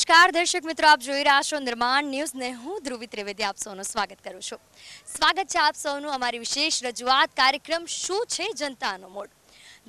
નમસ્કાર, દર્શક મિત્રો, આપ જોઈ રહ્યા છો નિર્માણ ન્યૂઝ ને હું ધ્રુવી ત્રિવેદી આપ સૌનું સ્વાગત કરું છું. સ્વાગત છે આપ સૌનું અમારી વિશેષ રજૂઆત કાર્યક્રમ શું છે જનતાનો મોડ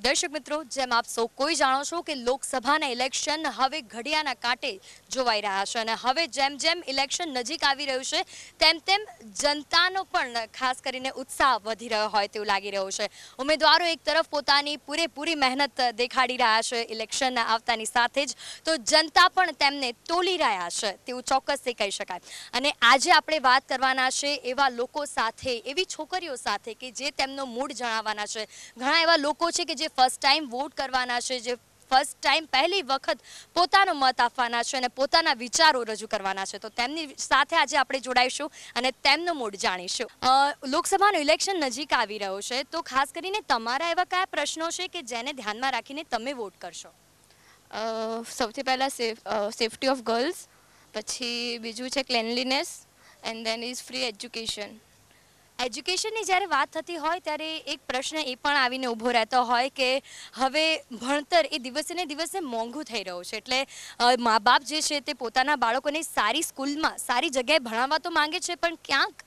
દર્શક મિત્રો, જેમ આપ સૌ કોઈ જાણો છો કે લોકસભાના ઇલેક્શન હવે ઘડિયાના કાંટે જોવાઈ રહ્યા છે અને હવે જેમ જેમ ઇલેક્શન નજીક આવી રહ્યું છે, તેમ તેમ જનતાનો પણ ખાસ કરીને ઉત્સાહ વધી રહ્યો હોય તેવું લાગી રહ્યું છે. ઉમેદવારો એક તરફ પોતાની પૂરેપૂરી મહેનત દેખાડી રહ્યા છે ઇલેક્શન આવતાની સાથે જ, તો જનતા પણ તેમને તોલી રહ્યા છે તેવું ચોક્કસથી કહી શકાય. અને આજે આપણે વાત કરવાના છે એવા લોકો સાથે, એવી છોકરીઓ સાથે કે જે તેમનો મૂડ જણાવવાના છે. ઘણા એવા લોકો છે કે જે ફર્સ્ટ ટાઈમ વોટ કરવાના છે, જે ફર્સ્ટ ટાઈમ પહેલી વખત પોતાનો મત આપવાના છે અને પોતાના વિચારો રજૂ કરવાના છે. તો તેમની સાથે આજે આપણે જોડાઈશું અને તેમનો મૂડ જાણીશું. લોકસભાનું ઇલેક્શન નજીક આવી રહ્યો છે, તો ખાસ કરીને તમારા એવા કયા પ્રશ્નો છે કે જેને ધ્યાનમાં રાખીને તમે વોટ કરશો? સૌથી પહેલાં સેફ સેફ્ટી ઓફ ગર્લ્સ પછી બીજું છે cleanliness and then is free education એજ્યુકેશનની જ્યારે વાત થતી હોય ત્યારે એક પ્રશ્ન એ પણ આવીને ઊભો રહેતો હોય કે હવે ભણતર એ દિવસે ને દિવસે મોંઘું થઈ રહ્યું છે. એટલે મા બાપ જે છે તે પોતાના બાળકોને સારી સ્કૂલમાં, સારી જગ્યાએ ભણાવવા તો માંગે છે, પણ ક્યાંક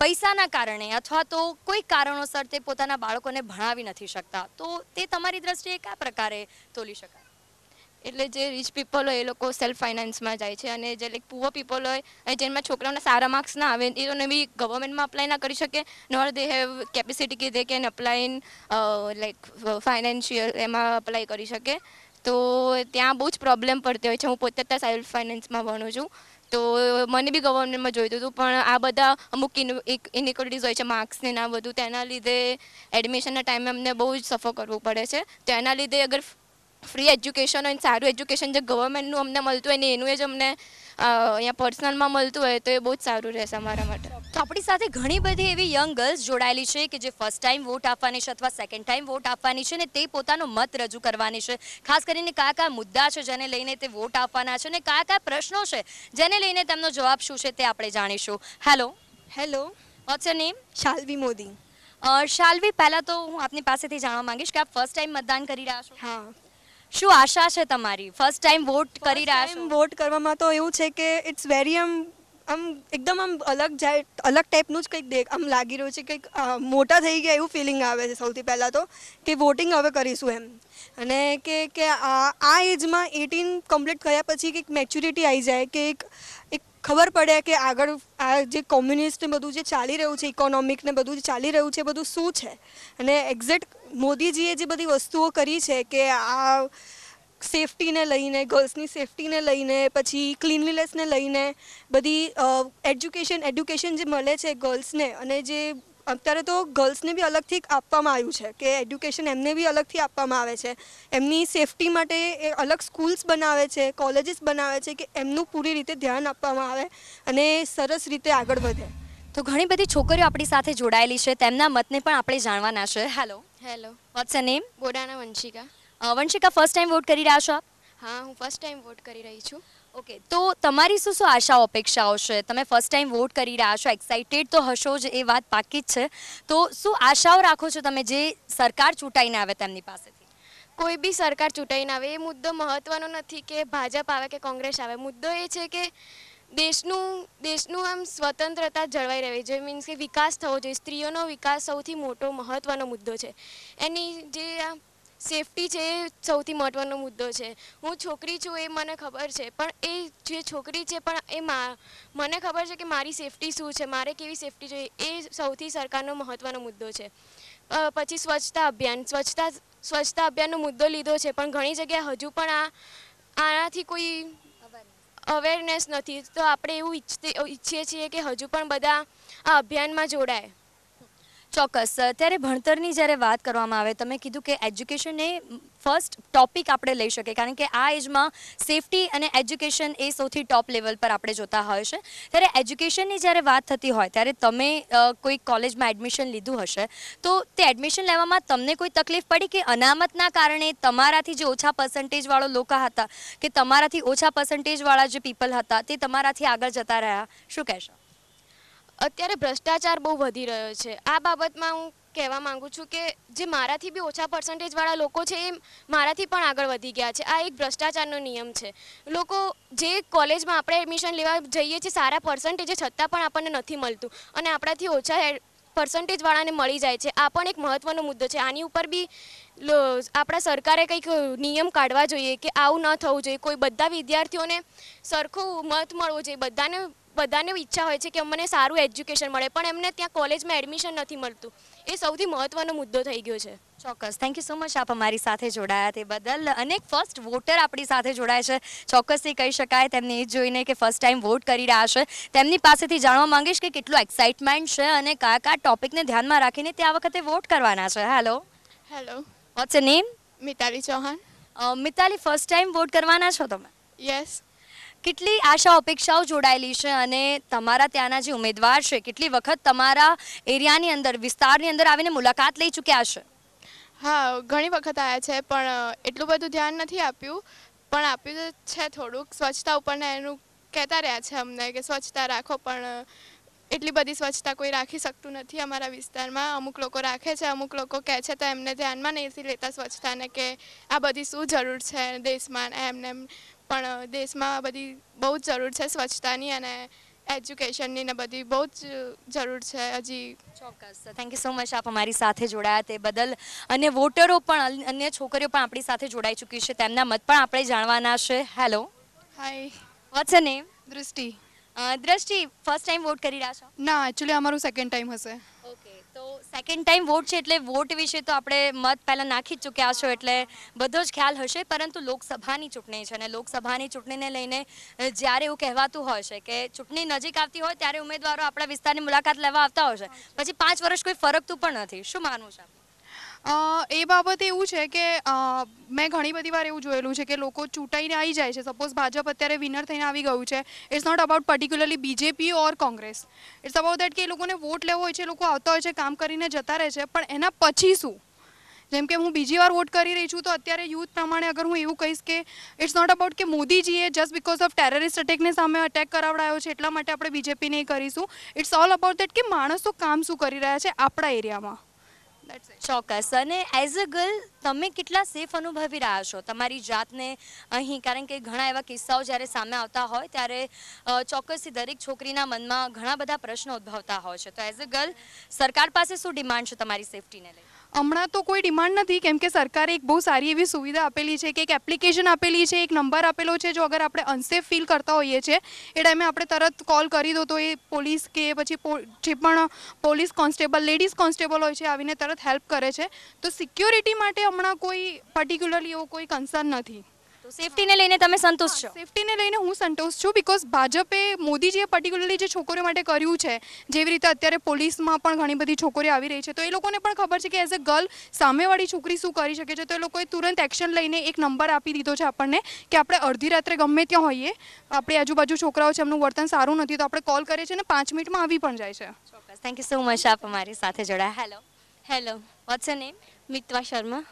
પૈસાના કારણે અથવા તો કોઈ કારણોસર તે પોતાના બાળકોને ભણાવી નથી શકતા. તો તે તમારી દ્રષ્ટિએ કયા પ્રકારે તોલી શકાય? એટલે જે રિચ પીપલ હોય એ લોકો સેલ્ફ ફાઇનાન્સમાં જાય છે અને જે લાઈક પુઅર પીપલ હોય જેમાં છોકરાઓના સારા માર્ક્સ ના આવે, એ લોકોને બી ગવર્મેન્ટમાં અપ્લાય ના કરી શકે. નોર દે હેવ કેપેસિટી કે they can apply in like financial એમાં અપ્લાય કરી શકે. તો ત્યાં બહુ જ પ્રોબ્લેમ પડતી હોય છે. હું પોતે અત્યારે સેલ્ફ ફાઇનાન્સમાં ભણું છું. તો મને બી ગવર્મેન્ટમાં જોઈતું હતું, પણ આ બધા અમુક ઇનિક્વલિટીઝ હોય છે માર્ક્સને ના બધું, તેના લીધે એડમિશનના ટાઈમે અમને બહુ જ સફર કરવું પડે છે. તો એના લીધે અગર ફ્રી એજ્યુકેશન હોય સારું એજ્યુકેશન જે ગવર્મેન્ટનું અમને મળતું હોય ને એનું જ અમને અહીંયા પર્સનલમાં મળતું હોય તો એ બહુ જ સારું રહેશે અમારા માટે. તો આપણી સાથે ઘણી બધી એવી યંગ ગર્લ્સ જોડાયેલી છે કે જે ફર્સ્ટ ટાઈમ વોટ આપવાની છે અથવા સેકન્ડ ટાઈમ વોટ આપવાની છે ને તે પોતાનો મત રજૂ કરવાની છે. ખાસ કરીને કયા કયા મુદ્દા છે જેને લઈને તે વોટ આપવાના છે અને કયા કયા પ્રશ્નો છે જેને લઈને તેમનો જવાબ શું છે તે આપણે જાણીશું. Hello hello what's your name Shalvi Modi. Shalvi પહેલાં તો હું આપની પાસેથી જાણવા માંગીશ કે આપ ફર્સ્ટ ટાઈમ મતદાન કરી રહ્યા છો? હા. શું આશા છે તમારી? ફર્સ્ટ ટાઈમ વોટ કરી રહ્યા છો. વોટ કરવામાં તો એવું છે કે ઇટ્સ વેરી આમ આમ એકદમ આમ અલગ જાય અલગ ટાઈપનું જ કંઈક દેખ આમ લાગી રહ્યું છે કંઈક મોટા થઈ ગયા એવું ફિલિંગ આવે છે સૌથી પહેલાં તો કે વોટિંગ હવે કરીશું એમ. અને કે કે આ આ એજમાં એટીન કમ્પ્લીટ કર્યા પછી કંઈક મેચ્યુરિટી આવી જાય કે એક એક ખબર પડે કે આગળ આ જે કોમ્યુનિસ્ટ બધું જે ચાલી રહ્યું છે ઇકોનોમિક ને બધું જે ચાલી રહ્યું છે, બધું શું છે? અને એક્ઝેક્ટ મોદીજીએ જે બધી વસ્તુઓ કરી છે કે આ સેફટીને લઈને, ગર્લ્સની સેફટીને લઈને, પછી ક્લીનલીનેસને લઈને બધી એજ્યુકેશન, એડ્યુકેશન જે મળે છે ગર્લ્સને અને જે અત્યારે તો ગર્લ્સને બી અલગથી આપવામાં આવ્યું છે કે એડ્યુકેશન એમને બી અલગથી આપવામાં આવે છે. એમની સેફટી માટે એ અલગ સ્કૂલ્સ બનાવે છે કોલેજીસ બનાવે છે કે એમનું પૂરી રીતે ધ્યાન આપવામાં આવે અને સરસ રીતે આગળ વધે. તો ઘણી બધી છોકરીઓ આપણી સાથે જોડાયેલી છે તેમના મતને પણ આપણે જાણવાના છે. Hello hello what's a name Bodana Vanshika. Vanshika first time vote કરી રહ્યા છો આપ? હા હું ફર્સ્ટ ટાઈમ વોટ કરી રહી છું. ઓકે તો તમારી શું શું આશાઓ અપેક્ષાઓ છે? તમે ફર્સ્ટ ટાઈમ વોટ કરી રહ્યા છો એક્સાઇટેડ તો હશો જ, એ વાત પાકી જ છે. તો શું આશાઓ રાખો છો તમે જે સરકાર ચૂંટાઈને આવે તેમની પાસેથી? કોઈ બી સરકાર ચૂંટાઈને આવે, એ મુદ્દો મહત્ત્વનો નથી કે ભાજપ આવે કે કોંગ્રેસ આવે. મુદ્દો એ છે કે દેશનું દેશનું આમ સ્વતંત્રતા જળવાઈ રહેવી જોઈએ મીન્સ કે વિકાસ થવો જોઈએ. સ્ત્રીઓનો વિકાસ સૌથી મોટો મહત્ત્વનો મુદ્દો છે. એની જે આ સેફટી છે એ સૌથી મહત્ત્વનો મુદ્દો છે. હું છોકરી છું એ મને ખબર છે, પણ એ જે છોકરી છે પણ એ મને ખબર છે કે મારી સેફટી શું છે, મારે કેવી સેફટી જોઈએ, એ સૌથી સરકારનો મહત્ત્વનો મુદ્દો છે. પછી સ્વચ્છતા અભિયાન, સ્વચ્છતા સ્વચ્છતા અભિયાનનો મુદ્દો લીધો છે, પણ ઘણી જગ્યાએ હજુ પણ આ, આનાથી કોઈ અવેરનેસ નથી. તો આપણે એવું ઈચ્છીએ છીએ કે હજુ પણ બધા આ અભિયાનમાં જોડાય. ચોક્કસ. ત્યારે ભણતરની જ્યારે વાત કરવામાં આવે, તમે કીધું કે એજ્યુકેશન એ ફર્સ્ટ ટોપિક આપણે લઈ શકીએ, કારણ કે આ એજમાં સેફટી અને એજ્યુકેશન એ સૌથી ટોપ લેવલ પર આપણે જોતા હોય છે. ત્યારે એજ્યુકેશનની જ્યારે વાત થતી હોય, ત્યારે તમે કોઈ કોલેજમાં એડમિશન લીધું હશે, તો તે એડમિશન લેવામાં તમને કોઈ તકલીફ પડી કે અનામતના કારણે તમારાથી જે ઓછા પર્સન્ટેજવાળો લોકો હતા, કે તમારાથી ઓછા પર્સન્ટેજવાળા જે પીપલ હતા, તે તમારાથી આગળ જતા રહ્યા? શું કહેશો? અત્યારે ભ્રષ્ટાચાર બહુ વધી રહ્યો છે. આ બાબતમાં હું કહેવા માંગુ છું કે જે મારાથી બી ઓછા પર્સન્ટેજવાળા લોકો છે એ મારાથી પણ આગળ વધી ગયા છે. આ એક ભ્રષ્ટાચારનો નિયમ છે. લોકો જે કોલેજમાં આપણે એડમિશન લેવા જઈએ છીએ, સારા પર્સન્ટેજે છતાં પણ આપણને નથી મળતું અને આપણાથી ઓછા પર્સન્ટેજવાળાને મળી જાય છે. આ પણ એક મહત્ત્વનો મુદ્દો છે. આની ઉપર બી આપણા સરકારે કંઈક નિયમ કાઢવા જોઈએ કે આવું ન થવું જોઈએ. કોઈ બધા વિદ્યાર્થીઓને સરખું મત મળવો જોઈએ. બધાને બધાને ઈચ્છા હોય છે કે અમને સારું એજ્યુકેશન મળે પણ એમને ત્યાં કોલેજમાં એડમિશન નથી મળતું. એ સૌથી મહત્ત્વનો મુદ્દો થઈ ગયો છે. ચોક્કસ. થેન્ક યુ સો મચ આપ અમારી સાથે જોડાયા તે બદલ. અનેક ફર્સ્ટ વોટર આપણી સાથે જોડાય છે. ચોક્કસથી કહી શકાય તેમને એ જોઈને કે ફર્સ્ટ ટાઈમ વોટ કરી રહ્યા છે. તેમની પાસેથી જાણવા માંગીશ કે કેટલું એક્સાઇટમેન્ટ છે અને કયા કયા ટોપિકને ધ્યાનમાં રાખીને તે આ વખતે વોટ કરવાના છે. Hello hello what's a name Mitali Chauhan. Mitali first time vote કરવાના છો તમે? યસ કેટલી આશા અપેક્ષાઓ જોડાયેલી છે અને તમારા ત્યાંના જે ઉમેદવાર છે, કેટલી વખત તમારા એરિયાની અંદર, વિસ્તારની અંદર આવીને મુલાકાત લઈ ચૂક્યા છે? હા, ઘણી વખત આવ્યા છે, પણ એટલું બધું ધ્યાન નથી આપ્યું. પણ આપ્યું છે થોડુંક. સ્વચ્છતા ઉપરને એનું કહેતા રહ્યા છે અમને કે સ્વચ્છતા રાખો, પણ એટલી બધી સ્વચ્છતા કોઈ રાખી શકતું નથી અમારા વિસ્તારમાં. અમુક લોકો રાખે છે, અમુક લોકો કહે છે, તો એમને ધ્યાનમાં નથી લેતા સ્વચ્છતાને કે આ બધી શું જરૂર છે દેશમાં? એમને એમ. પણ દેશમાં બધી બહુ જ જરૂર છે સ્વચ્છતાની અને એજ્યુકેશનની ને બધી બહુ જ જરૂર છે હજી. ચોક્કસ. થેન્ક યુ સો મચ આપ અમારી સાથે જોડાયા તે બદલ. અને વોટરો પણ અન- અન્ય છોકરીઓ પણ આપણી સાથે જોડાઈ ચૂકી છે. તેમના મત પણ આપણે જાણવાના છે. હેલો હાય વોટ્સ નેમ દૃષ્ટિ. દ્રષ્ટિ ફર્સ્ટ ટાઈમ વોટ કરી રહ્યા છો? ના એકચ્યુઅલી અમારું સેકન્ડ ટાઈમ હશે. તો સેકન્ડ ટાઈમ વોટ છે એટલે વોટ વિશે તો આપણે મત પહેલાં નાખી જ ચૂક્યા છો એટલે બધો જ ખ્યાલ હશે, પરંતુ લોકસભાની ચૂંટણી છે અને લોકસભાની ચૂંટણીને લઈને જ્યારે એવું કહેવાતું છે કે ચૂંટણી નજીક આવતી હોય ત્યારે ઉમેદવારો આપણા વિસ્તારની મુલાકાત લેવા આવતા હોય છે. પછી પાંચ વર્ષ કોઈ ફરકતું પણ નથી. શું માનવું છે એ બાબતે એવું છે કે મેં ઘણી બધી વાર એવું જોયેલું છે કે લોકો ચૂંટાઈને આવી જાય છે. સપોઝ ભાજપ અત્યારે વિનર થઈને આવી ગયું છે. It's not about particularly BJP or Congress it's about that કે એ લોકોને વોટ લેવો હોય છે લોકો આવતા હોય છે, કામ કરીને જતા રહે છે. પણ એના પછી શું? જેમ કે હું બીજી વાર વોટ કરી રહી છું, તો અત્યારે યુથ પ્રમાણે અગર હું એવું કહીશ કે ઇટ્સ નોટ અબાઉટ કે મોદીજીએ જસ્ટ બિકોઝ ઓફ ટેરરિસ્ટ અટેકને સામે અટેક કરાવડાયો છે, એટલા માટે આપણે બીજેપીને કરીશું. ઇટ્સ ઓલ અબાઉટ દેટ કે માણસો કામ શું કરી રહ્યા છે આપણા એરિયામાં. ચોક્કસ. અને એઝ અ ગર્લ તમે કેટલા સેફ અનુભવી રહ્યા છો? તમારી જાતને અહીં, કારણ કે ઘણા એવા કિસ્સાઓ જ્યારે સામે આવતા હોય, ત્યારે ચોક્કસથી દરેક છોકરીના મનમાં ઘણા બધા પ્રશ્નો ઉદ્ભવતા હોય છે. તો એઝ અ ગર્લ સરકાર પાસે શું ડિમાન્ડ છે તમારી સેફટીને લઈને? હમણાં તો કોઈ ડિમાન્ડ નથી, કેમ કે સરકારે એક બહુ સારી એવી સુવિધા આપેલી છે કે એક એપ્લિકેશન આપેલી છે, એક નંબર આપેલો છે, જો અગર આપણે અનસેફ ફીલ કરતા હોઈએ છીએ એ ટાઈમે આપણે તરત કોલ કરી દો તો એ પોલીસ કે પછી જે પણ પોલીસ કોન્સ્ટેબલ લેડીઝ કોન્સ્ટેબલ હોય છે, આવીને તરત હેલ્પ કરે છે. તો સિક્યોરિટી માટે હમણાં કોઈ પર્ટિક્યુલરલી એવો કોઈ કન્સર્ન નથી. સેફટીને લઈને તમે સંતોષ છો? સેફટીને લઈને હું સંતોષ છું બિકોઝ ભાજપે મોદીજીએ પર્ટિક્યુલરલી જે છોકરીઓ માટે કર્યું છે જેવી રીતે અત્યારે પોલીસમાં પણ ઘણી બધી છોકરીઓ આવી રહી છે તો એ લોકોને પણ ખબર છે કે એઝ અ ગર્લ સામેવાળી છોકરી શું કરી શકે છે તો એ લોકોએ તુરંત એક્શન લઈને એક નંબર આપી દીધો છે આપણને કે આપણે અડધી રાત્રે ગમે ત્યાં હોઈએ આપણી આજુબાજુ છોકરાઓ છે એમનું વર્તન સારું નથી તો આપણે કોલ કરીએ છીએ અને પાંચ મિનિટમાં આવી પણ જાય છે. ચોક્કસ. થેન્ક યુ સો મચ આપ અમારી સાથે જોડાયા. Hello hello what's a name Mitva Sharma.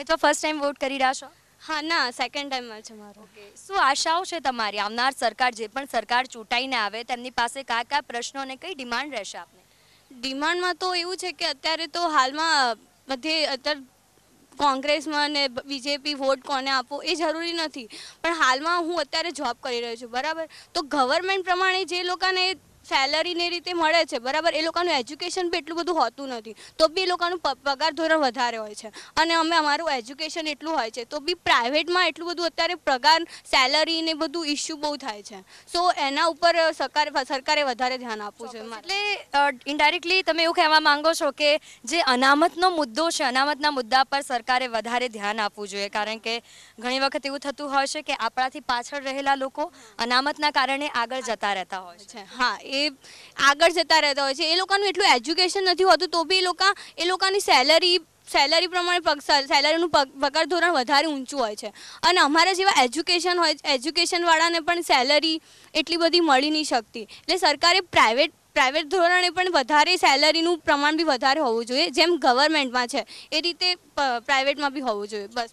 Mitva first time vote કરી રહ્યા છો? હા ના સેકન્ડ ટાઈમમાં છે મારો. ઓકે શું આશાઓ છે તમારી? આવનાર સરકાર જે પણ સરકાર ચૂંટાઈને આવે તેમની પાસે કયા કયા પ્રશ્નો અને કઈ ડિમાન્ડ રહેશે આપને? ડિમાન્ડમાં તો એવું છે કે અત્યારે તો હાલમાં બધે અત્યારે કોંગ્રેસમાં ને બીજેપી વોટ કોને આપવો એ જરૂરી નથી. પણ હાલમાં હું અત્યારે જોબ કરી રહ્યો છું બરાબર? તો ગવર્મેન્ટ પ્રમાણે જે લોકોને સેલરી ને રીતે મળે છે બરાબર? એ લોકોનું એજ્યુકેશન બી એટલું બધું હોતું નથી. તો બી એ લોકોનું પગાર ધોરણ વધારે હોય છે. અને અમે અમારું એજ્યુકેશન એટલું હોય છે તો બી પ્રાઇવેટમાં એટલું બધું અત્યારે પગાર સેલરી ને બધું ઇસ્યુ બહુ થાય છે. સો એના ઉપર સરકાર સરકારે વધારે ધ્યાન આપવું છે એટલે ઇન્ડાયરેક્ટલી તમે એવું કહેવા માંગો છો કે જે અનામતનો મુદ્દો છે અનામતના મુદ્દા પર સરકારે વધારે ધ્યાન આપવું જોઈએ. કારણ કે ઘણી વખત એવું થતું હોય છે કે આપણાથી પાછળ રહેલા લોકો અનામતના કારણે આગળ જતા રહેતા હોય છે. છે. હા એ આગળ જતા રહેતા હોય છે. એ લોકોનું એટલું એજ્યુકેશન નથી હોતું તો બી એ લોકો એ લોકોની સેલરી સેલરી પ્રમાણે પગ સેલરીનું પગાર ધોરણ વધારે ઊંચું હોય છે. અને અમારા જેવા એજ્યુકેશન હોય એજ્યુકેશનવાળાને પણ સેલરી એટલી બધી મળી નહીં શકતી. એટલે સરકારે પ્રાઇવેટ પ્રાઇવેટ ધોરણે પણ વધારે સેલરીનું પ્રમાણ બી વધારે હોવું જોઈએ જેમ ગવર્મેન્ટમાં છે. એ રીતે પ્રાઇવેટમાં બી હોવું જોઈએ. બસ.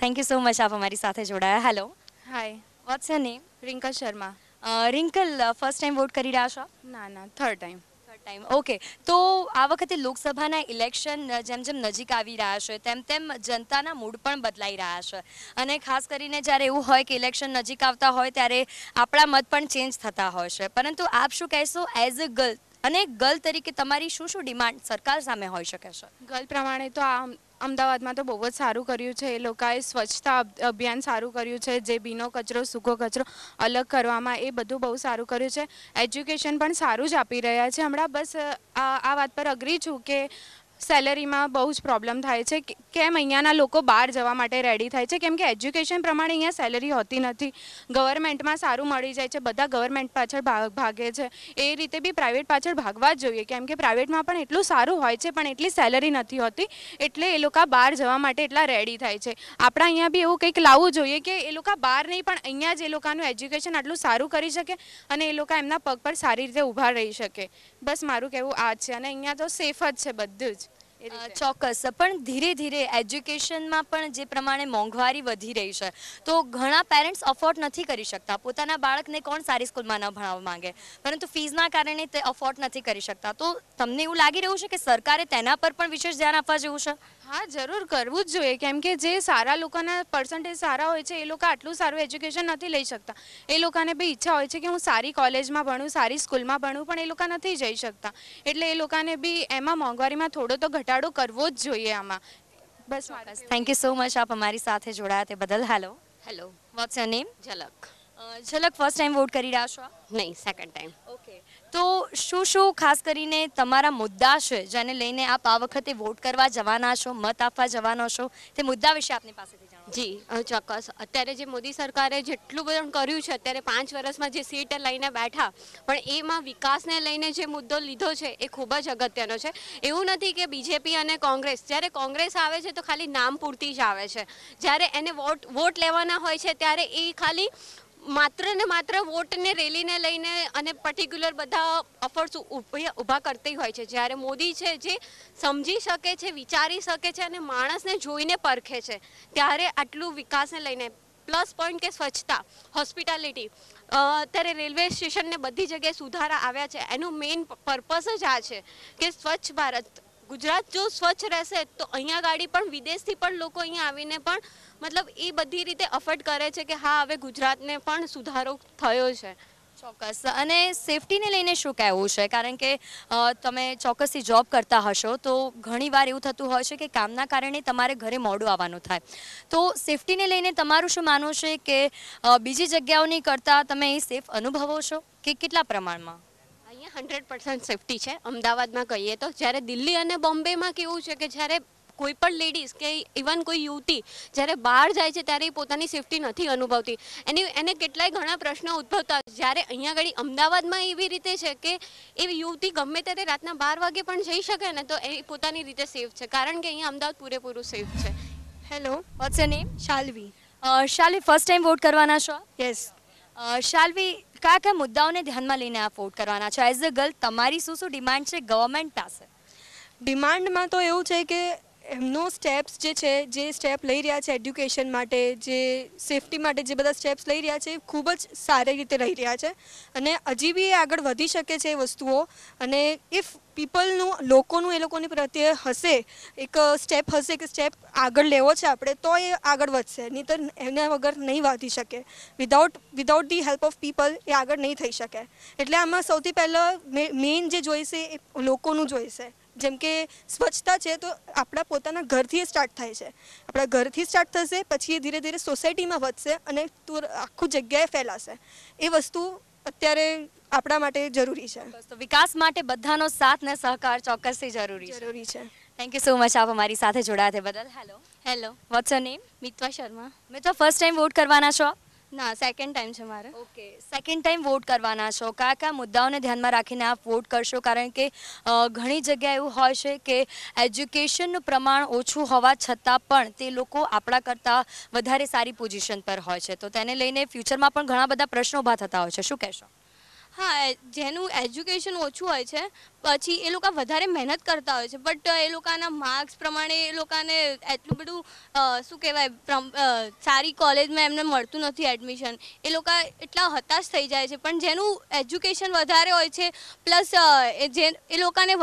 થેન્ક યુ સો મચ આપ અમારી સાથે જોડાયા. Hello hi what's your name Rinkal Sharma Rinkal first time vote કરી રહ્યા છો? ના ના થર્ડ ટાઈમ ટાઈમ ઓકે તો આ વખતે લોકસભાના ઇલેક્શન જેમ જેમ નજીક આવી રહ્યા છે તેમ તેમ જનતાના મૂડ પણ બદલાઈ રહ્યા છે. અને ખાસ કરીને જ્યારે એવું હોય કે ઇલેક્શન નજીક આવતા હોય ત્યારે આપણા મત પણ ચેન્જ થતા હોય છે. પરંતુ આપ શું કહેશો? એઝ અ ગર્લ અને ગર્લ તરીકે તમારી શું શું ડિમાન્ડ સરકાર સામે હોઈ શકે છે? ગર્લ પ્રમાણે તો આ અમદાવાદમાં તો બહુ જ સારું કર્યું છે. એ લોકોએ સ્વચ્છતા અભિયાન સારું કર્યું છે. જે ભીનો કચરો, સૂકો કચરો અલગ કરવામાં એ બધું બહુ સારું કર્યું છે. એજ્યુકેશન પણ સારું જ આપી રહ્યા છે. હમણાં બસ આ વાત પર અગ્રી છું કે સેલેરીમાં બહુ જ પ્રોબ્લેમ થાય છે. કેમ અહીંયાના લોકો બહાર જવા માટે રેડી થાય છે? કેમ કે એજ્યુકેશન પ્રમાણે અહીંયા સેલેરી હોતી નથી. ગવર્મેન્ટમાં સારું મળી જાય છે. બધા ગવર્મેન્ટ પાછળ ભાગ છે. એ રીતે બી પ્રાઇવેટ પાછળ ભાગવા જ જોઈએ. કેમ કે પ્રાઇવેટમાં પણ એટલું સારું હોય છે, પણ એટલી સેલરી નથી હોતી. એટલે એ લોકો બહાર જવા માટે એટલા રેડી થાય છે. આપણા અહીંયા બી એવું કંઈક લાવવું જોઈએ કે એ લોકો બહાર નહીં, પણ અહીંયા જ એ લોકોનું એજ્યુકેશન આટલું સારું કરી શકે અને એ લોકો એમના પગ પર સારી રીતે ઊભા રહી શકે. બસ મારું કહેવું આ છે અને અહીંયા તો સેફ જ છે બધું જ. ચોક્કસ. પણ ધીરે ધીરે એજ્યુકેશનમાં પણ જે પ્રમાણે મોંઘવારી વધી રહી છે તો ઘણા પેરેન્ટ્સ અફોર્ડ નથી કરી શકતા. પોતાના બાળકને કોણ સારી સ્કૂલમાં ન ભણાવવા માંગે? પરંતુ ફીઝના કારણે તે અફોર્ડ નથી કરી શકતા. તો તમને એવું લાગી રહ્યું છે કે સરકારે તેના પર પણ વિશેષ ધ્યાન આપવા જેવું છે? હા જરૂર કરવું જ જોઈએ. કેમ કે જે સારા લોકોના પર્સન્ટેજ સારા હોય છે એ લોકો આટલું સારું એજ્યુકેશન નથી લઈ શકતા. એ લોકોને બી ઈચ્છા હોય છે કે હું સારી કોલેજમાં ભણું સારી સ્કૂલમાં ભણું પણ એ લોકો નથી જઈ શકતા. એટલે એ લોકોને બી એમાં મોંઘવારીમાં થોડો તો ઘટાડો કરવો જ જોઈએ આમાં. બસ. થેન્ક યુ સો મચ આપ અમારી સાથે જોડાયા તે બદલ. Hello hello what's your name Zalak. Zalak first time vote કરી રહ્યા છો નહીં સેકન્ડ ટાઈમ ઓકે શું શું ખાસ કરીને તમારા મુદ્દા છે જેને લઈને આપ આ વખતે વોટ કરવા જવાના છો, મત આપવા જવાના છો, તે મુદ્દા વિશે આપની પાસેથી જી ચોક્કસ. અત્યારે જે મોદી સરકારે જેટલું બધું કર્યું છે, અત્યારે પાંચ વર્ષમાં જે સીટ લઈને બેઠા, પણ એમાં વિકાસને લઈને જે મુદ્દો લીધો છે, એ ખૂબ જ અગત્યનો છે. એવું નથી કે બીજેપી અને કોંગ્રેસ, જ્યારે કોંગ્રેસ આવે છે તો ખાલી નામ પૂરતી જ આવે છે. જ્યારે એને વોટ વોટ લેવાના હોય છે, ત્યારે એ ખાલી માત્ર ને માત્ર વોટને, રેલીને લઈને અને પર્ટિક્યુલર બધા અફર્સ ઊભા કરતી હોય છે. જ્યારે મોદી છે જે સમજી શકે છે, વિચારી શકે છે અને માણસને જોઈને પરખે છે, ત્યારે આટલું વિકાસને લઈને. પ્લસ પોઈન્ટ કે સ્વચ્છતા હોસ્પિટાલિટી અત્યારે રેલવે સ્ટેશનને બધી જગ્યાએ સુધારા આવ્યા છે. એનું મેઇન પર્પસ જ આ છે કે સ્વચ્છ ભારત ગુજરાત જો સ્વચ્છ રહેશે, તો અહીંયા ગાડી પણ, વિદેશથી પણ લોકો અહીંયા આવીને પણ, મતલબ એ બધી રીતે અફર્ટ કરે છે કે હા, હવે ગુજરાતને પણ સુધારો થયો છે. ચોક્કસ. અને સેફટીને લઈને શું કહેવું છે? કારણ કે તમે ચોક્કસથી જોબ કરતા હશો, તો ઘણીવાર એવું થતું હોય છે કે કામના કારણે તમારે ઘરે મોડું આવવાનું થાય. તો સેફટીને લઈને તમારું શું માનવું છે કે બીજી જગ્યાઓની કરતાં તમે એ સેફ અનુભવો છો? કે કેટલા પ્રમાણમાં? હંડ્રેડ પર્સન્ટ સેફટી છે. અમદાવાદમાં કહીએ તો જ્યારે દિલ્હી અને બોમ્બેમાં કેવું છે કે જ્યારે કોઈ પણ લેડીઝ કે ઇવન કોઈ યુવતી જ્યારે બહાર જાય છે ત્યારે એ પોતાની સેફટી નથી અનુભવતી. એની એને કેટલાય ઘણા પ્રશ્નો ઉદ્ભવતા જ્યારે અહીંયા આગળ અમદાવાદમાં એવી રીતે છે કે એ યુવતી ગમે ત્યારે રાતના બાર વાગે પણ જઈ શકે ને તો એ પોતાની રીતે સેફ છે. કારણ કે અહીંયા અમદાવાદ પૂરેપૂરું સેફ છે. Hello what's a name Shalvi. Shalvi first time vote કરવાના છો? યસ શાલવી કયા કયા મુદ્દાઓને ધ્યાનમાં લઈને આ વોટ કરવાના છો? એઝ અ ગર્લ તમારી શું શું ડિમાન્ડ છે ગવર્મેન્ટ પાસે? ડિમાન્ડમાં તો એવું છે કે એમનો સ્ટેપ્સ જે છે, જે સ્ટેપ લઈ રહ્યા છે એડ્યુકેશન માટે, જે સેફટી માટે જે બધા સ્ટેપ્સ લઈ રહ્યા છે ખૂબ જ સારી રીતે રહી રહ્યા છે. અને હજી બી એ આગળ વધી શકે છે એ વસ્તુઓ. અને ઇફ પીપલનું લોકોનું એ લોકોની પ્રત્યે હશે, એક સ્ટેપ હશે કે સ્ટેપ આગળ લેવો છે આપણે, તો એ આગળ વધશે. નહીં તો એના વગર નહીં વધી શકે. Without without the help of people એ આગળ નહીં થઈ શકે. એટલે આમાં સૌથી પહેલાં મેઇન જે જોઈશે એ લોકોનું જોઈશે. જેમ કે સ્વચ્છતા છે તો આપણા પોતાના ઘરથી સ્ટાર્ટ થાય છે. આપણા ઘરથી સ્ટાર્ટ થશે પછી એ ધીરે ધીરે સોસાયટીમાં વધશે અને તુર આખું જગ્યાએ ફેલાશે. એ વસ્તુ અત્યારે આપણા માટે જરૂરી છે. તો વિકાસ માટે બધાનો સાથ ને સહકાર ચોક્કસથી જરૂરી જરૂરી છે. થેન્ક યુ સો મચ આપ અમારી સાથે જોડાયા તે બદલ. Hello hello what's your name Mitva Sharma. મેં તો ફર્સ્ટ ટાઈમ વોટ કરવાના છો? ના સેકન્ડ ટાઈમ છે મારે. ઓકે સેકન્ડ ટાઈમ વોટ કરવાના છો. કયા કયા મુદ્દાઓને ધ્યાનમાં રાખીને આપ વોટ કરશો? કારણ કે ઘણી જગ્યાએ એવું હોય છે કે એજ્યુકેશનનું પ્રમાણ ઓછું હોવા છતાં પણ તે લોકો આપણા કરતાં વધારે સારી પોઝિશન પર હોય છે. તો તેને લઈને ફ્યુચરમાં પણ ઘણા બધા પ્રશ્નો ઊભા થતા હોય છે. શું કહેશો? હા જેનું એજ્યુકેશન ઓછું હોય છે, પછી એ લોકો વધારે મહેનત કરતા હોય છે બટ એ લોકોના માર્ક્સ પ્રમાણે એ લોકોને એટલું બધું શું કહેવાય સારી કોલેજમાં એમને મળતું નથી એડમિશન એ લોકો એટલા હતાશ થઈ જાય છે, પણ જેનું એજ્યુકેશન વધારે હોય છે પ્લસ જે, એ લોકોને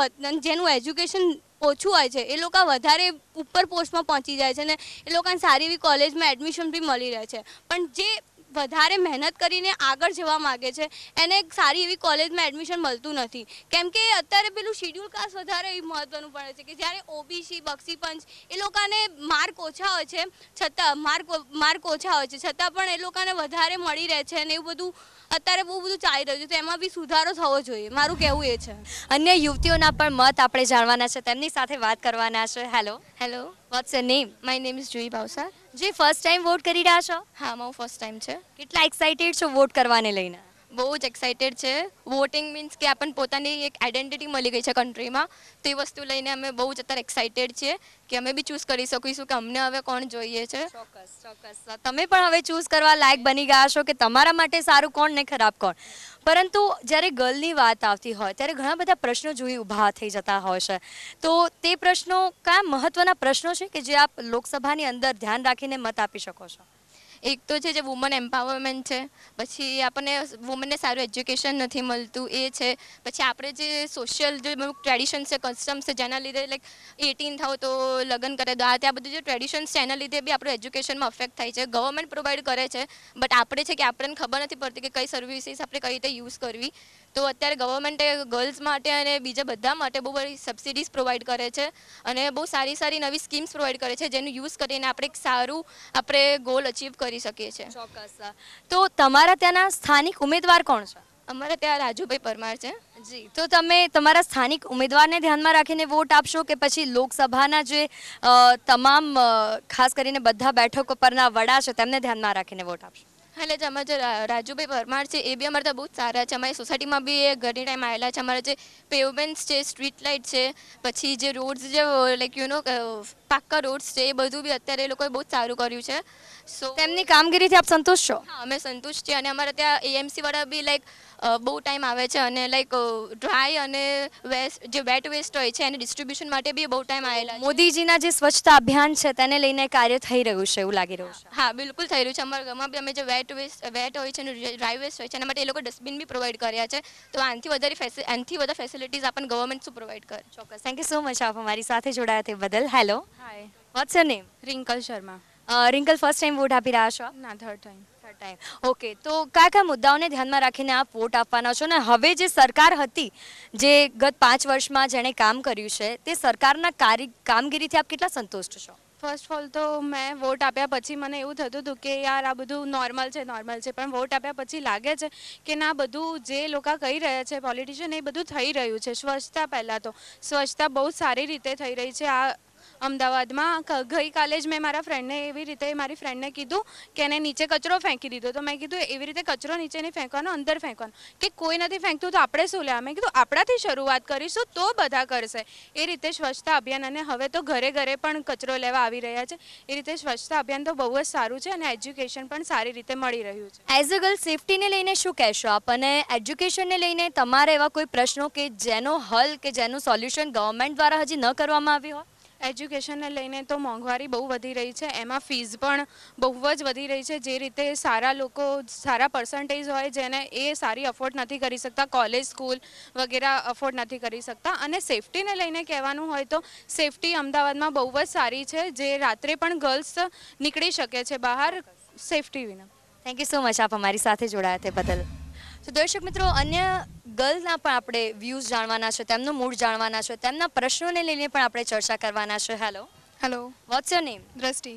જેનું એજ્યુકેશન ઓછું હોય છે, એ લોકો વધારે ઉપર પોસ્ટમાં પહોંચી જાય છે ને એ લોકોને સારી એવી કોલેજમાં એડમિશન બી મળી રહે છે. પણ જે વધારે મહેનત કરીને આગળ જવા માગે છે. એને એક સારી એવી કોલેજમાં એડમિશન મળતું નથી. કેમ કે અત્યારે પેલું શિડ્યુલ કાસ્ટ વધારે એ મહત્વનું પડે છે કે જ્યારે ઓબીસી બક્ષી પંચ એ લોકોને માર્ક ઓછા હોય છે છતાં માર્ક માર્ક ઓછા હોય છે છતાં પણ એ લોકોને વધારે મળી રહે છે અને એવું બધું અત્યારે બહુ બધું ચાલી રહ્યું છે. તો એમાં બી સુધારો થવો જોઈએ. મારું કહેવું એ છે. અન્ય યુવતીઓના પણ મત આપણે જાણવાના છે. તેમની સાથે વાત કરવાના છે. Hello hello what's your name my name is Jui Bhavsar જે ફર્સ્ટ ટાઈમ વોટ કરી રહ્યા છો? હા મારું ફર્સ્ટ ટાઈમ છે. કેટલા એક્સાઇટેડ છો વોટ કરવાને લઈને? બહુ જ એક્સાઇટેડ છે. વોટિંગ મીન્સ કે આપણને પોતાની એક આઈડેન્ટિટી મળી ગઈ છે કન્ટ્રીમાં તે વસ્તુ લઈને અમે બહુ જ અત્યારે એક્સાઇટેડ છીએ કે અમે બી ચૂઝ કરી શકીશું કે અમને હવે કોણ જોઈએ છે. ચોક્કસ ચોક્કસ. તમે પણ હવે ચૂઝ કરવા લાયક બની ગયા છો કે તમારા માટે સારું કોણ ને ખરાબ કોણ? પરંતુ જ્યારે ગર્લની વાત આવતી હોય ત્યારે ઘણા બધા પ્રશ્નો જોઈ ઊભા થઈ જતા હોય છે. તો તે પ્રશ્નો કયા મહત્વના પ્રશ્નો છે કે જે આપ લોકસભાની અંદર ધ્યાન રાખીને મત આપી શકો છો? એક તો છે જે વુમન એમ્પાવરમેન્ટ છે, પછી આપણને વુમનને સારું એજ્યુકેશન નથી મળતું, એ છે. પછી આપણે જે સોશિયલ જે ટ્રેડિશન્સ છે કસ્ટમ્સ છે, જેના લીધે લાઈક એટીન થાવ તો લગ્ન કરે દો આ ત્યાં બધું જે ટ્રેડિશન્સ છે, એના લીધે બી આપણું એજ્યુકેશનમાં અફેક્ટ થાય છે. ગવર્મેન્ટ પ્રોવાઈડ કરે છે બટ આપણે છે કે આપણને ખબર નથી પડતી કે કઈ સર્વિસીસ આપણે કઈ રીતે યુઝ કરવી. તો અત્યારે ગવર્મેન્ટે ગર્લ્સ માટે અને બીજા બધા માટે બહુ બધી સબસિડીઝ પ્રોવાઈડ કરે છે અને બહુ સારી સારી નવી સ્કીમ્સ પ્રોવાઈડ કરે છે જેનું યુઝ કરીને આપણે એક સારું આપણે ગોલ અચીવ કરી શકીએ છીએ. ચોક્કસ. તો તમારા ત્યાંના સ્થાનિક ઉમેદવાર કોણ છે? અમારે ત્યાં રાજુભાઈ પરમાર છે. જી. તો તમે તમારા સ્થાનિક ઉમેદવારને ધ્યાનમાં રાખીને વોટ આપશો કે પછી લોકસભાના જે તમામ ખાસ કરીને બધા બેઠકો પરના વડા છે તેમને ધ્યાનમાં રાખીને વોટ આપશો? એટલે જે અમારા જે રાજુભાઈ પરમાર છે એ બી અમારે ત્યાં બહુ જ સારા છે. અમારી સોસાયટીમાં બી એ ઘણી ટાઈમ આવેલા છે. અમારા જે પેવમેન્ટ્સ છે સ્ટ્રીટ લાઇટ છે પછી જે રોડ્સ જે લાઈક યુ નો પાક્કા રોડ્સ છે એ બધું બી અત્યારે એ લોકોએ બહુ જ સારું કર્યું છે. સો તેમની કામગીરીથી આપ સંતુષ્ટ છો? હા અમે સંતુષ્ટ છીએ. અને અમારા ત્યાં એએમસી વાળા બી લાઈક બહુ ટાઈમ આવે છે અને લાઈક ડ્રાય અને વેસ્ટ જે વેટ વેસ્ટ હોય છે એને ડિસ્ટ્રીબ્યુશન માટે બી બહુ ટાઈમ આવેલા મોદીજીના જે સ્વચ્છતા અભિયાન છે તેને લઈને કાર્ય થઈ રહ્યું છે એવું લાગી રહ્યું છે. હા બિલકુલ થઈ રહ્યું છે. અમારા ગામમાં બી અમે જે વેટ વેસ્ટ વેટ હોય છે અને ડ્રાય વેસ્ટ હોય છે એના માટે એ લોકો ડસ્ટબિન બી પ્રોવાઈડ કર્યા છે. તો આનાથી વધારે આનાથી વધારે ફેસિલિટીઝ આપણને ગવર્મેન્ટ શું પ્રોવાઈડ કરે. ચોક્કસ. થેન્ક યુ સો મચ આપ અમારી સાથે જોડાયા તે બદલ. Hello hi what's your name Rinkal Sharma. Rinkal first time vote આપી રહ્યા છો ના થર્ડ ટાઈમ ટાઈમ ઓકે તો કયા કયા મુદ્દાઓને ધ્યાનમાં રાખીને આપ વોટ આપવાના છો? ને હવે જે સરકાર હતી, જે ગત પાંચ વર્ષમાં જેણે કામ કર્યું છે, તે સરકારના કાર્ય કામગીરીથી આપ કેટલા સંતુષ્ટ છો? ફર્સ્ટ ઓફ ઓલ તો મેં વોટ આપ્યા પછી મને એવું થતું હતું કે યાર આ બધું નોર્મલ છે નોર્મલ છે. પણ વોટ આપ્યા પછી લાગે છે કે ના, બધું જે લોકો કહી રહ્યા છે પોલિટિશિયન એ બધું થઈ રહ્યું છે. સ્વચ્છતા પહેલાં તો. સ્વચ્છતા બહુ સારી રીતે થઈ રહી છે. આ અમદાવાદમાં ગઈકાલે જ મેં મારા ફ્રેન્ડને એવી રીતે, મારી ફ્રેન્ડને કીધું કે એને નીચે કચરો ફેંકી દીધો. તો મેં કીધું, એવી રીતે કચરો નીચે નહીં ફેંકવાનો, અંદર ફેંકવાનો. કે કોઈ નથી ફેંકતું તો આપણે શું લેવા? મેં કીધું, આપણાથી શરૂઆત કરીશું તો બધા કરશે. એ રીતે સ્વચ્છતા અભિયાન અને હવે તો ઘરે ઘરે પણ કચરો લેવા આવી રહ્યા છે. એ રીતે સ્વચ્છતા અભિયાન તો બહુ જ સારું છે અને એજ્યુકેશન પણ સારી રીતે મળી રહ્યું છે. એઝ અ ગર્લ સેફટીને લઈને શું કહેશો આપ? અને એજ્યુકેશનને લઈને તમારા એવા કોઈ પ્રશ્નો કે જેનો હલ કે જેનું સોલ્યુશન ગવર્મેન્ટ દ્વારા હજી ન કરવામાં આવ્યું હોય? એજ્યુકેશનને લઈને તો મોંઘવારી બહુ વધી રહી છે. એમાં ફીસ પણ બહુ જ વધી રહી છે. જે રીતે સારા લોકો, સારા પર્સન્ટેજ હોય જેને એ સારી અફોર્ડ નથી કરી શકતા કોલેજ સ્કૂલ વગેરે અફોર્ડ નથી કરી શકતા. અને સેફટીને લઈને કહેવાનું હોય તો સેફટી અમદાવાદમાં બહુ જ સારી છે. જે રાત્રે પણ ગર્લ્સ નીકળી શકે છે બહાર સેફટી વિના. થેન્ક યુ સો મચ આપ અમારી સાથે જોડાયા તે બદલ. તો દર્શક મિત્રો અન્ય ગર્લના પણ આપણે વ્યૂઝ જાણવાના છે તેમનું મૂડ જાણવાના છે તેમના પ્રશ્નોને લઈને પણ આપણે ચર્ચા કરવાના છે. Hello hello what's your name Drashti.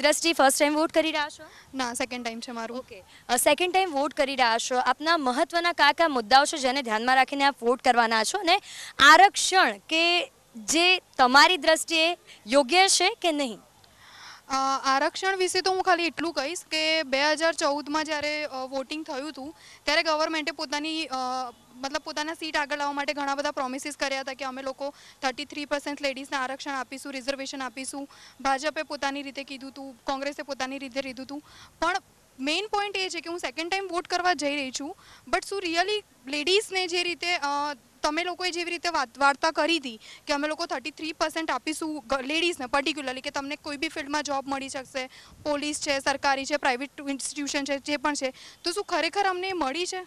Drashti first time vote કરી રહ્યા છો? ના સેકન્ડ ટાઈમ છે મારું. ઓકે સેકન્ડ ટાઈમ વોટ કરી રહ્યા છો. આપના મહત્વના કયા કયા મુદ્દાઓ છે જેને ધ્યાનમાં રાખીને આપ વોટ કરવાના છો અને આરક્ષણ કે જે તમારી દ્રષ્ટિએ યોગ્ય છે કે નહીં? આરક્ષણ વિશે તો હું ખાલી એટલું કહીશ કે બે હજાર ચૌદમાં જ્યારે વોટિંગ થયું હતું, ત્યારે ગવર્મેન્ટે પોતાની મતલબ પોતાના સીટ આગળ લાવવા માટે ઘણા બધા પ્રોમિસીસ કર્યા હતા કે અમે લોકો થર્ટી થ્રી પર્સન્ટ લેડીઝને આરક્ષણ આપીશું રિઝર્વેશન આપીશું. ભાજપે પોતાની રીતે કીધું હતું કોંગ્રેસે પોતાની રીતે લીધું હતું પણ મેઇન પોઈન્ટ એ છે કે હું સેકન્ડ ટાઈમ વોટ કરવા જઈ રહી છું બટ શું રિયલી લેડીઝને જે રીતે તમે લોકોએ જેવી રીતે વાર્તા કરી હતી કે અમે લોકો થર્ટી થ્રી પર્સન્ટ આપીશું લેડીઝને પર્ટિક્યુલરલી કે તમને કોઈ બી ફિલ્ડમાં જોબ મળી શકશે પોલીસ છે, સરકારી છે પ્રાઇવેટ ઇન્સ્ટિટ્યુશન છે, જે પણ છે, તો શું ખરેખર અમને મળી છે?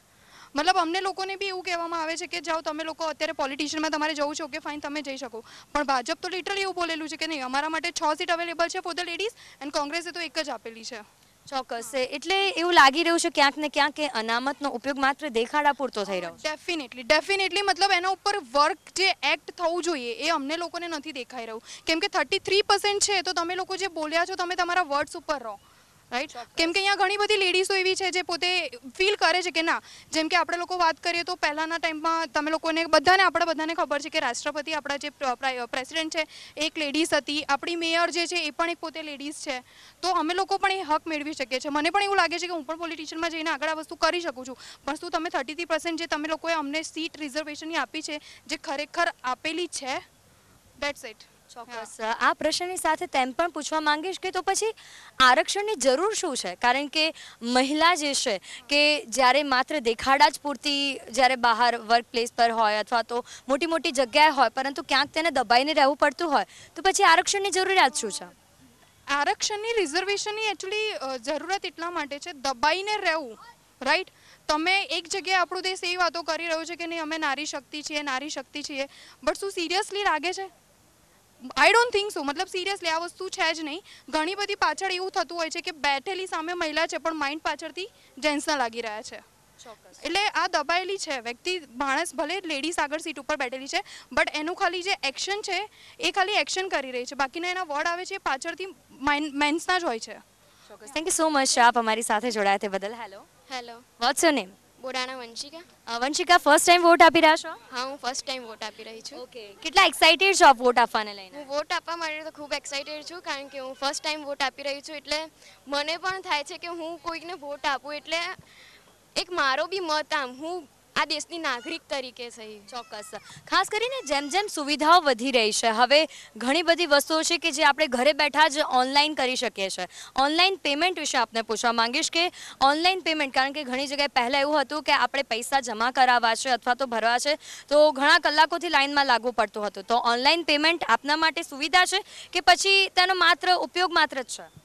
મતલબ અમને લોકોને બી એવું કહેવામાં આવે છે કે જાઓ તમે લોકો અત્યારે પોલિટિશિયનમાં તમારે જવું છે ઓકે ફાઇન તમે જઈ શકો. પણ ભાજપ તો લિટરલી એવું બોલેલું છે કે નહીં, અમારા માટે છ સીટ અવેલેબલ છે ફોર ધ લેડીઝ એન્ડ કોંગ્રેસે તો એક જ આપેલી છે. ચોક્કસ. એટલે એવું લાગી રહ્યું છે ક્યાંક ને ક્યાંક કે અનામતનો ઉપયોગ માત્ર દેખાડા પૂરતો થઈ રહ્યો ડેફિનેટલી ડેફિનેટલી મતલબ એના ઉપર વર્ક જે એક્ટ થવું જોઈએ એ અમને લોકોને નથી દેખાઈ રહ્યું. કેમ કે થર્ટી થ્રી છે, તો તમે લોકો જે બોલ્યા છો, તમે તમારા વર્ડ્સ ઉપર રહો. રાઈટ કેમ કે અહીંયા ઘણી બધી લેડીઝો એવી છે જે પોતે ફીલ કરે છે કે ના, જેમ કે આપણે લોકો વાત કરીએ તો પહેલાંના ટાઈમમાં તમે લોકોને બધાને, આપણે બધાને ખબર છે કે રાષ્ટ્રપતિ આપણા જે પ્રેસિડેન્ટ છે, એક લેડીઝ હતી. આપણી મેયર જે છે એ પણ એક પોતે લેડીઝ છે. તો અમે લોકો પણ એ હક મેળવી શકીએ છીએ. મને પણ એવું લાગે છે કે હું પણ પોલિટિશિયનમાં જઈને આગળ આ વસ્તુ કરી શકું છું. પણ શું તમે થર્ટી થ્રી જે તમે લોકોએ અમને સીટ રિઝર્વેશનની આપી છે, જે ખરેખર આપેલી છે? દેટ્સ ઇટ ચોક્કસ. આ પ્રશ્નની સાથે તેમ પણ પૂછવા માંગીશ કે તો પછી આરક્ષણની જરૂર શું છે? કારણ કે મહિલા જે છે કે જ્યારે માત્ર દેખાડા જ પૂરતી જ્યારે બહાર વર્ક પ્લેસ પર હોય અથવા તો મોટી મોટી જગ્યાએ હોય પરંતુ ક્યાંક તેને દબાઈને રહેવું પડતું હોય, તો પછી આરક્ષણની જરૂરિયાત શું છે? આરક્ષણની રિઝર્વેશનની એકચ્યુઅલી જરૂરત એટલા માટે છે દબાઈને રહેવું રાઈટ તમે એક જગ્યાએ આપણો દેશ એવી વાતો કરી રહ્યો છે કે નહીં, અમે નારી શક્તિ છીએ, નારી શક્તિ છીએ બટ શું સિરિયસલી લાગે છે? આઈ ડોન્ટ થિંક સો મતલબ સિરિયસલી આ વસ્તુ છે જ નહીં. ઘણી બધી પાછળ એવું થતું હોય છે કે બેઠેલી સામે મહિલા છે પણ માઇન્ડ પાછળથી જેન્ટ્સના લાગી રહ્યા છે. એટલે આ દબાયેલી છે. વ્યક્તિ માણસ ભલે લેડીઝ આગળ સીટ ઉપર બેઠેલી છે બટ એનું ખાલી જે એક્શન છે એ ખાલી એક્શન કરી રહી છે. બાકીના એના વર્ડ આવે છે એ પાછળથી મેન્સના જ હોય છે. થેન્ક યુ સો મચ આપ અમારી સાથે જોડાયા તે બદલ. Hello hello what's your name Bodana Vanshika? Vanshika first time vote આપી રહ્યા છો? હા હું ફર્સ્ટ ટાઈમ વોટ આપી રહી છું. ઓકે કેટલા એક્સાઇટેડ છો આપ વોટ આપવાને લઈને? હું વોટ આપવા માટે તો ખૂબ એક્સાઇટેડ છું કારણ કે હું ફર્સ્ટ ટાઈમ વોટ આપી રહી છું એટલે મને પણ થાય છે કે હું કોઈકને વોટ આપું એટલે એક મારો બી મત આમ હું આ દેશની નાગરિક તરીકે થઈ ચોક્કસ. ખાસ કરીને જેમ જેમ સુવિધાઓ વધી રહી છે, હવે ઘણી બધી વસ્તુઓ છે કે જે આપણે ઘરે બેઠા જ ઓનલાઈન કરી શકીએ છીએ ઓનલાઈન પેમેન્ટ વિશે આપને પૂછવા માંગીશ કે ઓનલાઈન પેમેન્ટ, કારણ કે ઘણી જગ્યાએ પહેલાં એવું હતું કે આપણે પૈસા જમા કરાવવા છે અથવા તો ભરવા છે, તો ઘણા કલાકોથી લાઈનમાં લાગવું પડતું હતું. તો ઓનલાઈન પેમેન્ટ આપના માટે સુવિધા છે કે પછી તેનો માત્ર ઉપયોગ માત્ર જ છે?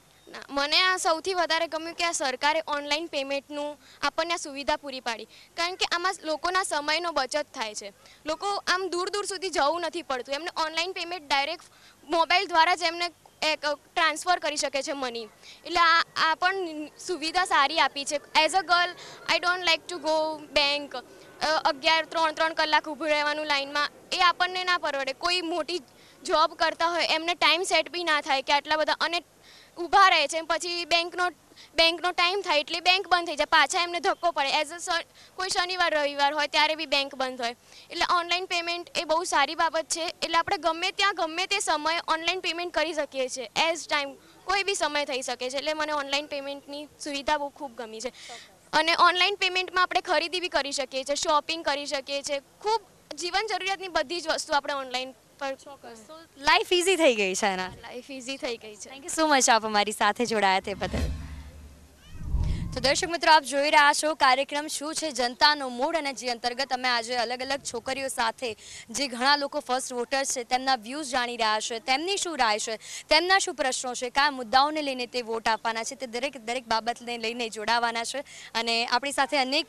મને આ સૌથી વધારે ગમ્યું કે આ સરકારે ઓનલાઈન પેમેન્ટનું આપણને આ સુવિધા પૂરી પાડી. કારણ કે આમાં લોકોના સમયનો બચત થાય છે. લોકો આમ દૂર દૂર સુધી જવું નથી પડતું. એમને ઓનલાઈન પેમેન્ટ ડાયરેક્ટ મોબાઈલ દ્વારા જ એમને ટ્રાન્સફર કરી શકે છે મની એટલે આ આ પણ સુવિધા સારી આપી છે. As a girl I don't like to go bank અગિયાર, ત્રણ ત્રણ કલાક ઊભું રહેવાનું લાઈનમાં, એ આપણને ના પરવડે. કોઈ મોટી જોબ કરતા હોય, એમને ટાઈમ સેટ બી ના થાય કે આટલા બધા, અને ઊભા રહે છે, પછી બેંકનો બેંકનો ટાઈમ થાય એટલે બેંક બંધ થઈ જાય. પાછા એમને ધક્કો પડે. એઝ અ કોઈ શનિવાર, રવિવાર હોય, ત્યારે બી બેંક બંધ હોય. એટલે ઓનલાઈન પેમેન્ટ એ બહુ સારી બાબત છે. એટલે આપણે ગમે ત્યાં, ગમે તે સમયે ઓનલાઈન પેમેન્ટ કરી શકીએ છીએ. એઝ ટાઈમ કોઈ બી સમય થઈ શકે છે. એટલે મને ઓનલાઈન પેમેન્ટની સુવિધા બહુ ખૂબ ગમી છે. અને ઓનલાઈન પેમેન્ટમાં આપણે ખરીદી બી કરી શકીએ છીએ શોપિંગ કરી શકીએ છીએ. ખૂબ જીવન જરૂરિયાતની બધી જ વસ્તુ આપણે ઓનલાઈન પર લાઈફ ઇઝી થઈ ગઈ છે એના. લાઈફ ઇઝી થઈ ગઈ છે. થેન્ક યુ સો મચ આપ અમારી સાથે જોડાયા તે બદલ. તો દર્શક મિત્રો આપ જોઈ રહ્યા છો કાર્યક્રમ શું છે? જનતાનો મૂડ અને જે અંતર્ગત અમે આજે અલગ અલગ છોકરીઓ સાથે જે ઘણા લોકો ફર્સ્ટ વોટર્સ છે તેમના વ્યૂઝ જાણી રહ્યા છે તેમની શું રાય છે તેમના શું પ્રશ્નો છે કયા મુદ્દાઓને લઈને તે વોટ આપવાના છે તે દરેક દરેક બાબતને લઈને જોડાવાના છે અને આપણી સાથે અનેક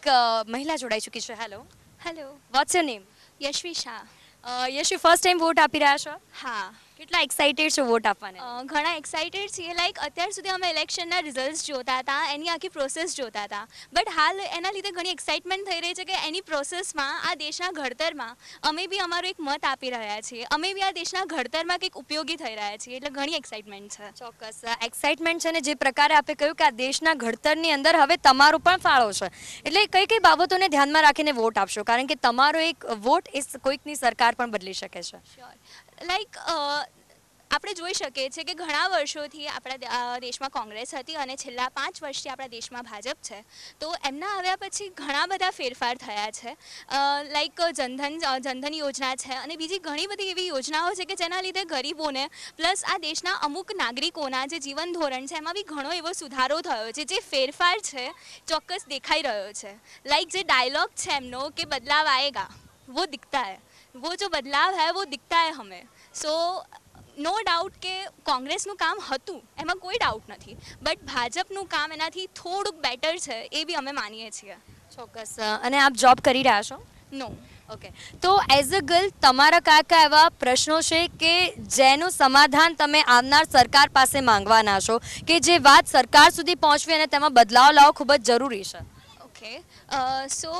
મહિલા જોડાઈ ચૂકી છે. Hello hello what's your name Yashvi Shah. Yashu first time vote આપી રહ્યા છો? હા. કેટલા એક્સાઇટેડ છો વોટ આપવાને? ઘણા એક્સાઇટેડ છીએ. લાઈક અત્યાર સુધી અમે ઇલેક્શનના રિઝલ્ટ જોતા હતા એની આખી પ્રોસેસ જોતા હતા. બટ હાલ એના લીધે ઘણી એક્સાઇટમેન્ટ થઈ રહી છે કે એની પ્રોસેસમાં આ દેશના ઘડતરમાં અમે બી અમારો એક મત આપી રહ્યા છીએ. અમે બી આ દેશના ઘડતરમાં કંઈક ઉપયોગી થઈ રહ્યા છીએ. એટલે ઘણી એક્સાઇટમેન્ટ છે. ચોક્કસ. એક્સાઇટમેન્ટ છે ને જે પ્રકારે આપે કહ્યું કે આ દેશના ઘડતરની અંદર હવે તમારો પણ ફાળો છે. એટલે કઈ કઈ બાબતોને ધ્યાનમાં રાખીને વોટ આપશો? કારણ કે તમારો એક વોટ એ કોઈકની સરકાર પણ બદલી શકે છે. શ્યોર લાઈક આપણે જોઈ શકીએ છીએ કે ઘણા વર્ષોથી આપણા દેશમાં કોંગ્રેસ હતી અને છેલ્લા પાંચ વર્ષથી આપણા દેશમાં ભાજપ છે. તો એમના આવ્યા પછી ઘણા બધા ફેરફાર થયા છે. લાઈક જનધન જનધન યોજના છે અને બીજી ઘણી બધી એવી યોજનાઓ છે કે જેના લીધે ગરીબોને પ્લસ આ દેશના અમુક નાગરિકોના જે જીવન ધોરણ છે એમાં બી ઘણો એવો સુધારો થયો છે, જે ફેરફાર છે, ચોક્કસ દેખાઈ રહ્યો છે. લાઈક જે ડાયલોગ છે એમનો કે બદલાવ આવેગા વો દિખતા હૈ. वो जो बदलाव है वो दिखता है हमें સો નો ડાઉટ કે કોંગ્રેસનું કામ હતું એમાં કોઈ ડાઉટ નથી બટ ભાજપનું કામ એનાથી થોડુંક બેટર છે એ બી અમે માનીએ છીએ ચોક્કસ અ, અને આપ જોબ કરી રહ્યા છો નો ઓકે તો એઝ અ ગર્લ તમારા કાકા એવા પ્રશ્નો છે કે જેનું સમાધાન તમે આવનાર સરકાર પાસે માંગવાના છો કે જે વાત સરકાર સુધી પહોંચવી અને તેમાં બદલાવ લાવવો ખૂબ જ જરૂરી છે ઓકે સો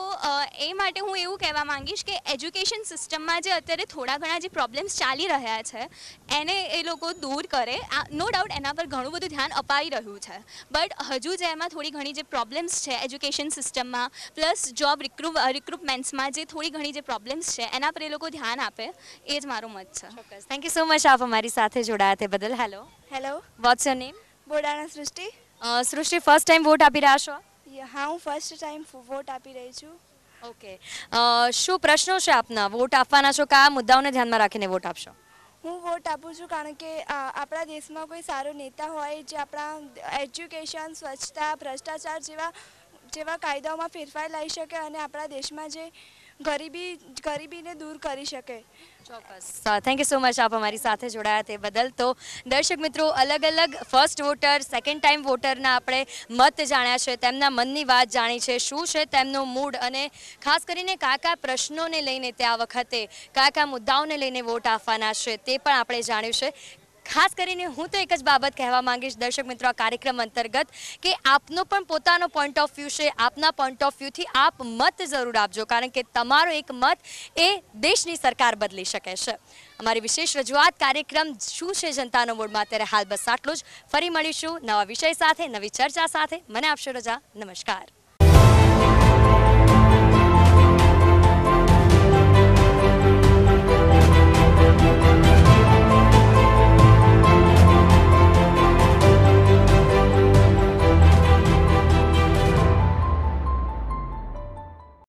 એ માટે હું એવું કહેવા માંગીશ કે એજ્યુકેશન સિસ્ટમમાં જે અત્યારે થોડા ઘણા જે પ્રોબ્લેમ્સ ચાલી રહ્યા છે એને એ લોકો દૂર કરે. નો ડાઉટ એના પર ઘણું બધું ધ્યાન અપાઈ રહ્યું છે. બટ હજુ જે એમાં થોડી ઘણી જે પ્રોબ્લેમ્સ છે એજ્યુકેશન સિસ્ટમમાં પ્લસ જોબ રિક્રુ રિક્રુટમેન્ટ્સમાં જે થોડી ઘણી જે પ્રોબ્લેમ્સ છે એના પર એ લોકો ધ્યાન આપે. એ જ મારો મત છે. ચોક્કસ. થેન્ક યુ સો મચ આપ અમારી સાથે જોડાયા તે બદલ. Hello hello what's your name Bodana Srushti. Srushti first time vote આપી રહ્યા છો? હા હું ફર્સ્ટ ટાઈમ વોટ આપી રહી છું. ઓકે શું પ્રશ્નો છે આપના? વોટ આપવાના છો કયા મુદ્દાઓને ધ્યાનમાં રાખીને વોટ આપશો? હું વોટ આપું છું કારણ કે આપણા દેશમાં કોઈ સારો નેતા હોય જે આપણા એજ્યુકેશન સ્વચ્છતા ભ્રષ્ટાચાર જેવા જેવા કાયદાઓમાં ફેરફાર લાવી શકે અને આપણા દેશમાં જે ગરીબી, ગરીબીને દૂર કરી શકે. ચોક્કસ. થેન્ક યુ સો મચ આપ અમારી સાથે જોડાયા તે બદલ. તો દર્શક મિત્રો, અલગ અલગ ફર્સ્ટ વોટર સેકન્ડ ટાઈમ વોટરના આપણે મત જાણ્યા છે, તેમના મનની વાત જાણી છે, શું છે તેમનો મૂડ અને ખાસ કરીને કાકા પ્રશ્નોને લઈને તે આ વખતે કાકા મુદ્દાઓને લઈને વોટ આપવાના છે તે પણ આપણે જાણ્યું છે. ખાસ કરીને હું તો એક જ બાબત કહેવા માંગીશ દર્શક મિત્રો આ કાર્યક્રમ અંતર્ગત કે આપનો પણ પોતાનો પોઈન્ટ ઓફ વ્યૂ છે, આપના પોઈન્ટ ઓફ વ્યૂથી આપ મત જરૂર આપજો, કારણ કે તમારો એક મત એ દેશની સરકાર બદલી શકે છે. અમારી વિશેષ રજૂઆત કાર્યક્રમ શું છે જનતાનો મૂળમાં? અત્યારે હાલ બસ આટલું જ. ફરી મળીશું નવા વિષય સાથે, નવી ચર્ચા સાથે. મને આપશો રજા. નમસ્કાર.